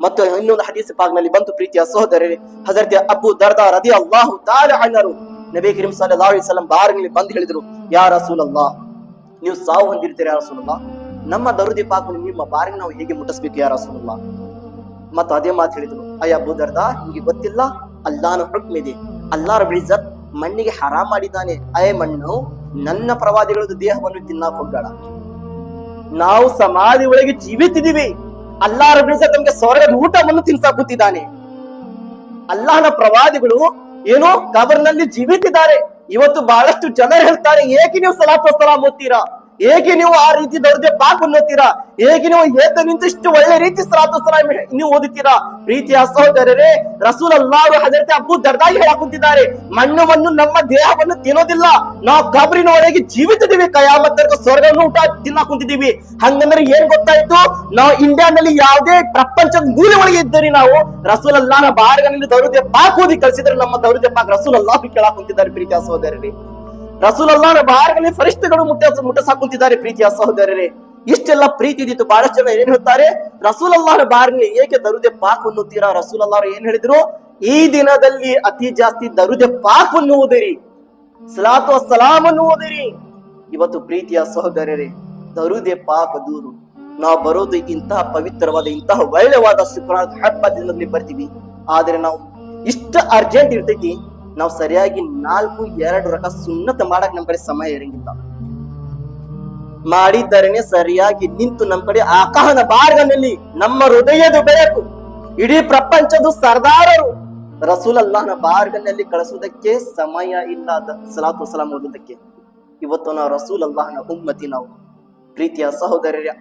ಮತ್ತು ಇನ್ನೊಂದು ಹದೀಸ್ ಪಾಗ್ನಲ್ಲಿ ಬಂತು ಪ್ರೀತಿಯ ಸಹೋದರರೇ, ಹಜರತ್ ಅಬ್ಬು ದರ್ದಾ ರದಿ ಅಲ್ಲಾಹು ತಾಲ ಅಣ್ಣರು ನಬಿ ಕರೀಂ ವಸಲ್ಲಂ ಬಾರಿನಲ್ಲಿ ಬಂದು ಹೇಳಿದ್ರು, ಯಾ ರಸೂಲಲ್ಲಾ, ನೀವು ಸಾವು ಹೊಂದಿರ್ತೀರಿ ಯಾ ರಸೂಲಲ್ಲಾ? ನಮ್ಮ ದರುದಿ ಪಾಕ್ ನಿಮ್ಮ ಬಾರಿ ನಾವು ಹೇಗೆ ಮುಟ್ಟಿಸ್ಬೇಕು ಯಾ ರಸೂಲಲ್ಲಾ? ಮತ್ತು ಅದೇ ಮಾತು ಹೇಳಿದ್ರು, ಅಯ್ಯ ಅಬ್ಬು ದರ್ದಾ ನಿಮಗೆ ಗೊತ್ತಿಲ್ಲ? ಅಲ್ಲಾನ ಹುಕ್ಮಿದೆ ಅಲ್ಲಾರ ಅಲ್ಲಾ ರಬ್ ಇಜ್ಜತ್ ಮಣ್ಣಿಗೆ ಹರಾಮ ಮಾಡಿದ್ದಾನೆ. ಅಯ್ಯ ಮಣ್ಣು, ನನ್ನ ಪ್ರವಾದಿಗಳದ್ದು ದೇಹವನ್ನು ತಿನ್ನಾಕ್ ನಾವು ಸಮಾಧಿ ಒಳಗೆ ಜೀವಿತಿದೀವಿ ಅಲ್ಲಾ ರಬ್ ನಮ್ಗೆ ಸ್ವರ್ಗದ ಊಟವನ್ನು ತಿನ್ಸಾಕುತ್ತಿದ್ದಾನೆ ಅಲ್ಲಾಹನ ಪ್ರವಾದಿಗಳು ಏನೋ ಕಬರ್ನಲ್ಲಿ ಜೀವಿತಿದ್ದಾರೆ. ಇವತ್ತು ಬಹಳಷ್ಟು ಜನ ಹೇಳ್ತಾರೆ, ಏಕೆ ನೀವು ಸಲಾಪ ಸಲಾಮ್ ಓದ್ತೀರಾ? ಏಕೆ ನೀವು ಆ ರೀತಿ ದೌರ್ಜೆ ಪಾಕ್ ಓದ್ತೀರಾ ಏಕೆ ನೀವು ಏತ ನಿಂತಿಷ್ಟು ಒಳ್ಳೆ ರೀತಿ ಸಲಾತ್ ನೀವು ಓದುತ್ತೀರಾ? ಪ್ರೀತಿಯ ಸಹೋದರರೇ ರಸೂಲ್ ಅಲ್ಲಾರು ಹಜರತೆ ಅಬ್ಬು ದರ್ದಾಗಿ ಹೇಳಾಕುತ್ತಿದ್ದಾರೆ, ಮಣ್ಣವನ್ನು ಮಣ್ಣು ನಮ್ಮ ದೇಹವನ್ನು ತಿನ್ನೋದಿಲ್ಲ. ನಾವು ಕಬ್ರಿನ ಒಳಗೆ ಜೀವಿತಿದೀವಿ ಕಯಾಮತ್ತ ಸ್ವರ್ಗವನ್ನು ಊಟ ತಿನ್ನಕ್ ಕುಂತಿದೀವಿ ಹಂಗಂದ್ರೆ ಏನ್ ಗೊತ್ತಾಯ್ತು? ನಾವು ಇಂಡಿಯಾದಲ್ಲಿ ಯಾವುದೇ ಪ್ರಪಂಚದ ಮೂಲೆ ಒಳಗೆ ಇದ್ದೀರಿ ನಾವು ರಸೂಲ್ ಅಲ್ಲಾನ ಬಾರ್ಗನಲ್ಲಿ ದೌರ್ಜೆ ಪಾಕ್ ಓದಿ ಕಳಿಸಿದ್ರೆ ನಮ್ಮ ದೌರ್ಜೆ ಪಾಕ್ ರಸೂಲ್ ಅಲ್ಲಾಹ್ ಕೇಳಕ್ ಪ್ರೀತಿಯ ಸಹೋದರರೇ. ರಸೂಲ್ ಅಲ್ಲಾಹನ ಬಾರ್ಗಲ್ಲಿ ಫರಿಷ್ಠಗಳು ಮುಟ್ಟ ಮುಟ್ಟಸಾಕುಂತಿದ್ದಾರೆ ಪ್ರೀತಿಯ ಸಹೋದರರೇ. ಇಷ್ಟೆಲ್ಲ ಪ್ರೀತಿ ಇದ್ದಿತ್ತು ಬಹಳಷ್ಟು ಜನ ಏನ್ ಹೇಳ್ತಾರೆ ರಸೂಲ್ ಅಲ್ಲಾಹನ ಬಾರ್ಗಲ್ಲಿ ಏಕೆ ದರುದೆ ಪಾಕ್ ಅನ್ನುತ್ತೀರಾ? ರಸೂಲ್ ಅಲ್ಲಾಹ್ ಏನ್ ಹೇಳಿದ್ರು? ಈ ದಿನದಲ್ಲಿ ಅತಿ ಜಾಸ್ತಿ ದರುದೆ ಪಾಕ್ ಅನ್ನುವುದಿರಿ. ಸಲಾತು ಅಸಲಾಮ್ ಅನ್ನುವುದಿರಿ. ಇವತ್ತು ಪ್ರೀತಿಯ ಸಹೋದರರೇ, ದರುದೆ ಪಾಕ ದೂರು ನಾವು ಬರೋದು ಇಂತಹ ಪವಿತ್ರವಾದ, ಇಂತಹ ಒಳ್ಳೆವಾದ ಶುಕ್ರವಾರ ಹಬ್ಬ ದಿನದಲ್ಲಿ ಬರ್ತೀವಿ. ಆದ್ರೆ ನಾವು ಇಷ್ಟ ಅರ್ಜೆಂಟ್ ಇರ್ತೈತಿ. ನಾವು ಸರಿಯಾಗಿ ನಾಲ್ಕು, ಎರಡು ರಕ ಸುನ್ನತ್ ಮಾಡಕ್ ನಮ್ ಕಡೆ ಸಮಯ ಇರಂಗಿಲ್ಲ. ಮಾಡಿದ್ದರೇನೆ ಸರಿಯಾಗಿ ನಿಂತು ನಮ್ ಕಡೆ ಆಕಾಹನ ಬಾರ್ಗನಲ್ಲಿ ನಮ್ಮ ಹೃದಯದು ಬೇಕು. ಇಡೀ ಪ್ರಪಂಚದ ಸರ್ದಾರರು ರಸೂಲ್ ಅಲ್ಲಾಹನ ಬಾರ್ಗನಲ್ಲಿ ಕಳಿಸುವುದಕ್ಕೆ ಸಮಯ ಇಲ್ಲ ಸಲಾತು ಸಲಾಂ ಓದೋದಕ್ಕೆ ಇವತ್ತು ನಾವು ರಸೂಲ್ ಅಲ್ಲಾಹನ ಉಮ್ಮತಿ ನಾವು ಪ್ರೀತಿಯ ಸಹೋದರರೇ